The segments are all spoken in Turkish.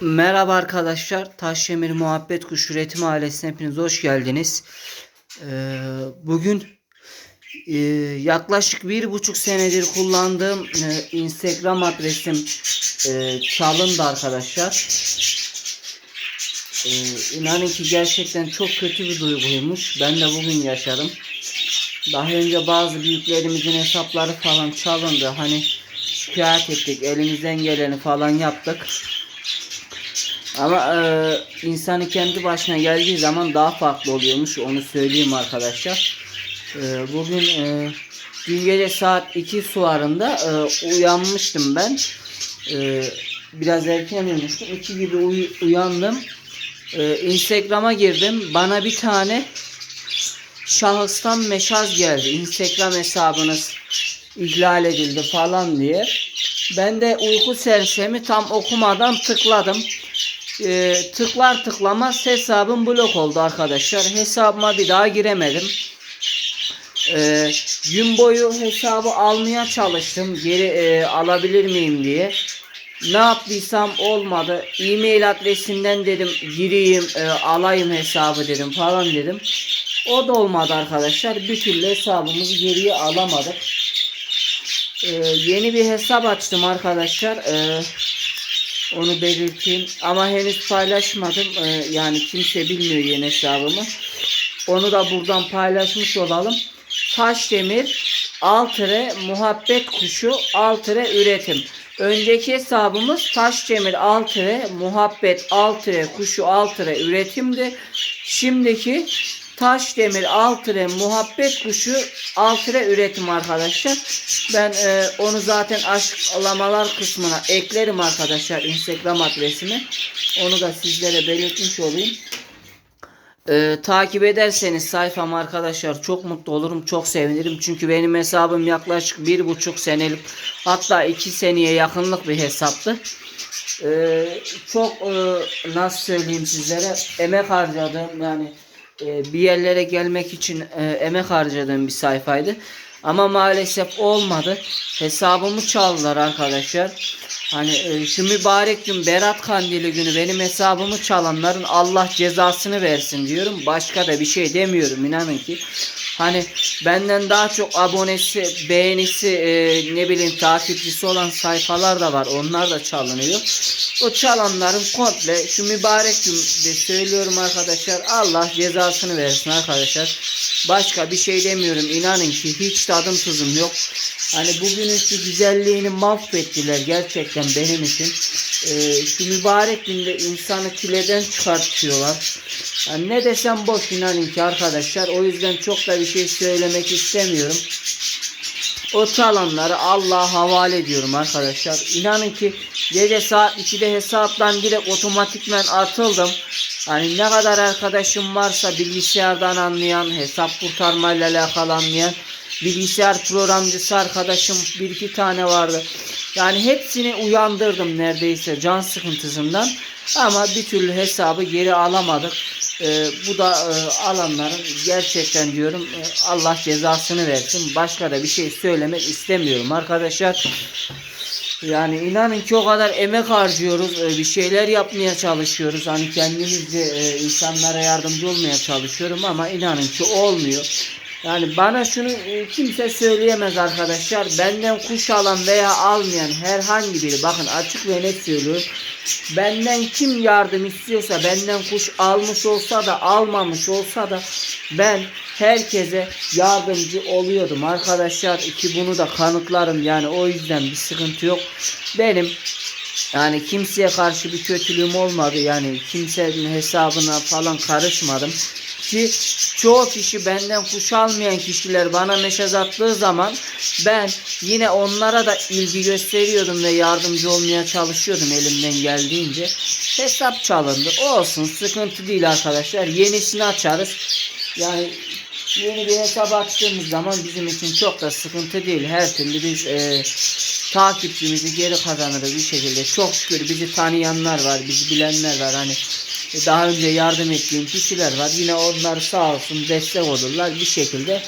Merhaba arkadaşlar. Taşyemir Muhabbet Kuş Üretim Ailesi'ne hepiniz hoş geldiniz. Ee, bugün e, yaklaşık bir buçuk senedir kullandığım e, Instagram adresim e, çalındı arkadaşlar. E, inanın ki gerçekten çok kötü bir duyguymuş. Ben de bugün yaşadım. Daha önce bazı büyüklerimizin hesapları falan çalındı. Hani şikayet ettik. Elimizden geleni falan yaptık. Ama e, insanı kendi başına geldiği zaman daha farklı oluyormuş. Onu söyleyeyim arkadaşlar. E, bugün e, dün gece saat 2 sularında e, uyanmıştım ben. E, biraz erken uyumuştum. 2 gibi uy- uyandım. E, Instagram'a girdim. Bana bir tane şahıstan mesaj geldi. Instagram hesabınız ihlal edildi falan diye. Ben de uyku sersemi tam okumadan tıkladım. Ee, tıklar tıklamaz hesabım blok oldu arkadaşlar. Hesabıma bir daha giremedim. Ee, gün boyu hesabı almaya çalıştım. Geri e, alabilir miyim diye. Ne yaptıysam olmadı. E-mail adresinden dedim gireyim e, alayım hesabı dedim falan dedim. O da olmadı arkadaşlar. Bir türlü hesabımızı geriye alamadık. Ee, yeni bir hesap açtım arkadaşlar. Ee, onu belirteyim. Ama henüz paylaşmadım. Ee, yani kimse bilmiyor yeni hesabımı. Onu da buradan paylaşmış olalım. Taşdemir Altıre Muhabbet Kuşu Altıre Üretim. Önceki hesabımız Taşdemir Altıre Muhabbet Altıre Kuşu Altıre Üretimdi. Şimdiki Taşdemir Altıre Muhabbet Kuşu Altıre Üretim arkadaşlar. Ben e, onu zaten açıklamalar kısmına eklerim arkadaşlar Instagram adresimi. Onu da sizlere belirtmiş olayım. Ee, takip ederseniz sayfam arkadaşlar çok mutlu olurum çok sevinirim çünkü benim hesabım yaklaşık bir buçuk senelik hatta iki seneye yakınlık bir hesaptı Ee, çok e, nasıl söyleyeyim sizlere emek harcadım yani e, bir yerlere gelmek için e, emek harcadığım bir sayfaydı ama maalesef olmadı hesabımı çaldılar arkadaşlar Hani e, şu mübarek gün Berat Kandili günü benim hesabımı çalanların Allah cezasını versin diyorum. Başka da bir şey demiyorum inanın ki. Hani benden daha çok abonesi, beğenisi, e, ne bileyim takipçisi olan sayfalar da var. Onlar da çalınıyor. O çalanların komple şu mübarek günde söylüyorum arkadaşlar. Allah cezasını versin arkadaşlar. Başka bir şey demiyorum. İnanın ki hiç tadım tuzum yok. Hani bugünün şu güzelliğini mahvettiler gerçekten benim için. Ee, şu mübarek günde insanı kileden çıkartıyorlar. Yani ne desem boş inanın ki arkadaşlar. O yüzden çok da bir şey söylemek istemiyorum. O çalanları Allah'a havale ediyorum arkadaşlar. İnanın ki gece saat 2'de hesaptan direkt otomatikmen atıldım. Hani ne kadar arkadaşım varsa bilgisayardan anlayan, hesap kurtarmayla alakalı anlayan bilgisayar programcısı arkadaşım bir iki tane vardı. Yani hepsini uyandırdım neredeyse can sıkıntısından. Ama bir türlü hesabı geri alamadık. Ee, bu da e, alanların gerçekten diyorum e, Allah cezasını versin. Başka da bir şey söylemek istemiyorum arkadaşlar. Yani inanın ki o kadar emek harcıyoruz. e, Bir şeyler yapmaya çalışıyoruz. Hani kendimizce e, insanlara yardımcı olmaya çalışıyorum ama inanın ki olmuyor. Yani bana şunu e, kimse söyleyemez arkadaşlar. Benden kuş alan veya almayan herhangi biri bakın açık ve net söylüyorum. Benden kim yardım istiyorsa benden kuş almış olsa da almamış olsa da ben herkese yardımcı oluyordum arkadaşlar ki bunu da kanıtlarım yani o yüzden bir sıkıntı yok. Benim yani kimseye karşı bir kötülüğüm olmadı yani kimsenin hesabına falan karışmadım ki çoğu kişi benden kuş almayan kişiler bana mesaj attığı zaman ben yine onlara da ilgi gösteriyordum ve yardımcı olmaya çalışıyordum elimden geldiğince. Hesap çalındı. Olsun sıkıntı değil arkadaşlar. Yenisini açarız. Yani yeni bir hesap açtığımız zaman bizim için çok da sıkıntı değil. Her türlü biz e, takipçimizi geri kazanırız bir şekilde. Çok şükür bizi tanıyanlar var, bizi bilenler var. Hani daha önce yardım ettiğim kişiler var. Yine onlar sağ olsun destek olurlar bir şekilde.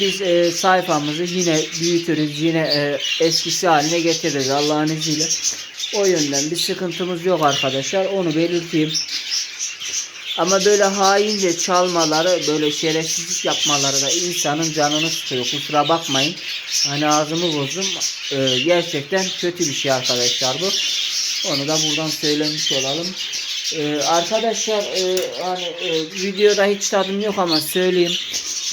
Biz e, sayfamızı yine büyütürüz. Yine e, eskisi haline getiririz Allah'ın izniyle. O yönden bir sıkıntımız yok arkadaşlar. Onu belirteyim. Ama böyle haince çalmaları, böyle şerefsizlik yapmaları da insanın canını sıkıyor. Kusura bakmayın. Hani ağzımı bozdum. Ee, gerçekten kötü bir şey arkadaşlar bu. Onu da buradan söylemiş olalım. Ee, arkadaşlar e, hani e, videoda hiç tadım yok ama söyleyeyim.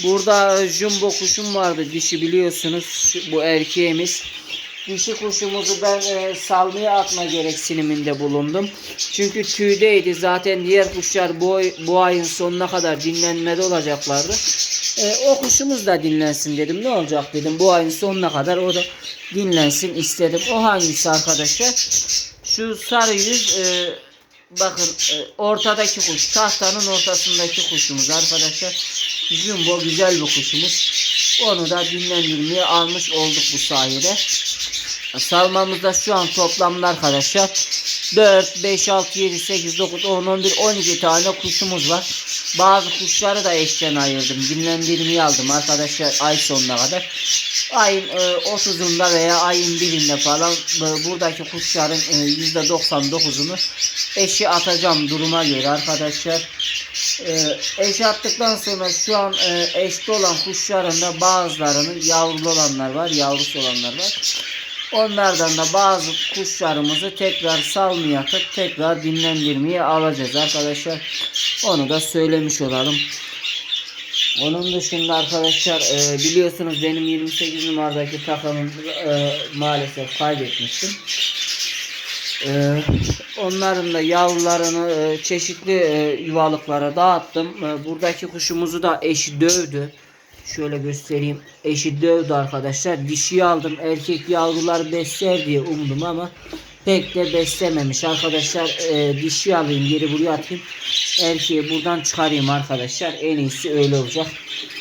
Burada jumbo kuşum vardı dişi biliyorsunuz. Bu erkeğimiz. Dişi kuşumuzu ben e, salmaya atma gereksiniminde bulundum. Çünkü tüydeydi. Zaten diğer kuşlar bu, bu ayın sonuna kadar dinlenmede olacaklardı. E, o kuşumuz da dinlensin dedim. Ne olacak dedim. Bu ayın sonuna kadar o da dinlensin istedim. O hangisi arkadaşlar? Şu sarı yüz e, bakın e, ortadaki kuş. Tahtanın ortasındaki kuşumuz arkadaşlar. Jumbo güzel bir kuşumuz. Onu da dinlendirmeye almış olduk bu sayede. Salmamızda şu an toplamda arkadaşlar 4, 5, 6, 7, 8, 9, 10, 11, 12 tane kuşumuz var. Bazı kuşları da eşten ayırdım. Dinlendirmeyi aldım arkadaşlar ay sonuna kadar. Ayın e, 30'unda veya ayın 1'inde falan e, buradaki kuşların e, %99'unu eşi atacağım duruma göre arkadaşlar. E, eş attıktan sonra şu an e, eşli olan kuşların da bazılarının yavrulu olanlar var, yavrusu olanlar var. Onlardan da bazı kuşlarımızı tekrar salmaya tekrar dinlendirmeye alacağız arkadaşlar. Onu da söylemiş olalım. Onun dışında arkadaşlar e, biliyorsunuz benim 28 numaradaki takımı e, maalesef kaybetmiştim. E, onların da yavrularını e, çeşitli e, yuvalıklara dağıttım. E, buradaki kuşumuzu da eşi dövdü. Şöyle göstereyim. Eşi dövdü arkadaşlar. Dişiyi aldım. Erkek yavrular besler diye umdum ama pek de beslememiş. Arkadaşlar e, dişi alayım geri buraya atayım. Erkeği buradan çıkarayım arkadaşlar. En iyisi öyle olacak.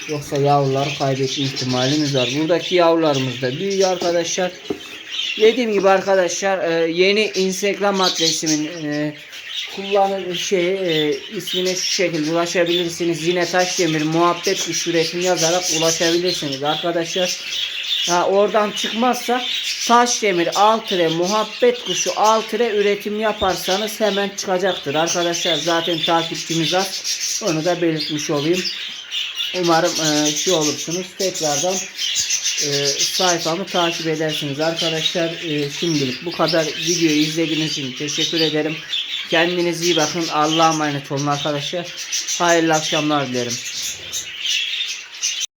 Yoksa yavruları kaybetme ihtimalimiz var. Buradaki yavrularımız da büyüyor arkadaşlar. Dediğim gibi arkadaşlar e, yeni Instagram adresimin e, kullanım şey e, ismine şu şekilde ulaşabilirsiniz. Yine Taşdemir muhabbet kuş üretim yazarak ulaşabilirsiniz arkadaşlar. Ha, oradan çıkmazsa Taşdemir altıre muhabbet kuşu altıre üretim yaparsanız hemen çıkacaktır. Arkadaşlar zaten takipçimiz az. Onu da belirtmiş olayım. Umarım e, şey olursunuz. Tekrardan e, sayfamı takip edersiniz. Arkadaşlar e, şimdilik bu kadar videoyu izlediğiniz için teşekkür ederim. Kendinize iyi bakın. Allah'a emanet olun arkadaşlar. Hayırlı akşamlar dilerim.